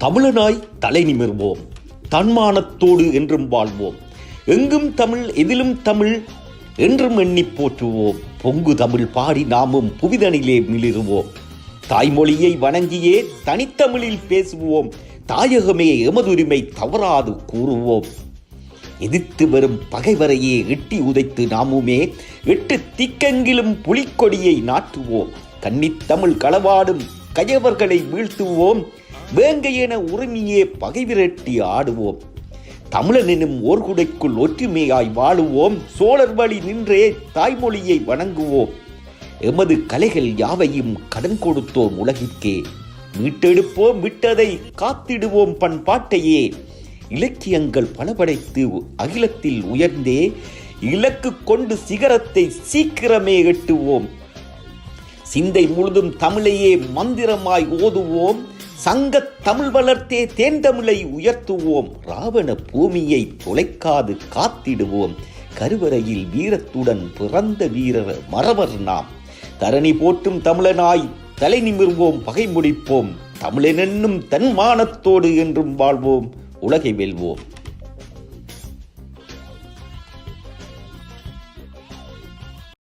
தமிழனாய் தலை நிமிர்வோம். தன்மானத்தோடு என்றும் வாழ்வோம். எங்கும் தமிழ் எதிலும் தமிழ் என்றும் எண்ணி போற்றுவோம். பொங்கு தமிழ் பாடி நாமும் புவிதனிலே மிளிருவோம். தாய்மொழியை வணங்கியே தனித்தமிழில் பேசுவோம். தாயகமே எமதுரிமை தவறாது கூறுவோம். எதிர்த்து வரும் பகைவரையே எட்டி உதைத்து நாமுமே எட்டு திக்கெங்கிலும் புலிக்கொடியை நாட்டுவோம். கன்னித்தமிழ் களவாடும் கயவர்களை வீழ்த்துவோம். வேங்கையென உரிமையே பகை விரட்டி ஆடுவோம். தமிழனினும் ஓர்குடைக்குள் ஒற்றுமையாய் வாழுவோம். சோழர் வழி நின்றே தாய்மொழியை வணங்குவோம். எமது கலைகள் யாவையும் கடன் கொடுத்தோம் உலகிற்கே. மீட்டெடுப்போம் விட்டதை காத்திடுவோம் பண்பாட்டையே. இலக்கியங்கள் பல படைத்து அகிலத்தில் உயர்ந்தே இலக்கு கொண்டு சிகரத்தை சீக்கிரமே எட்டுவோம். சிந்தை முழுதும் தமிழையே மந்திரமாய் ஓதுவோம். சங்கத் தமிழ் வளர்த்தே தேந்தமிழை உயர்த்துவோம். ராவண பூமியை தொலைக்காது காத்திடுவோம். கருவறையில் வீரத்துடன் பிறந்த வீரர் மறவர் நாம். தரணி போட்டும் தமிழனாய் தலை நிமிர்வோம் பகை முடிப்போம். தமிழனென்னும் தன்மானத்தோடு என்றும் வாழ்வோம். உலகை வெல்வோம்.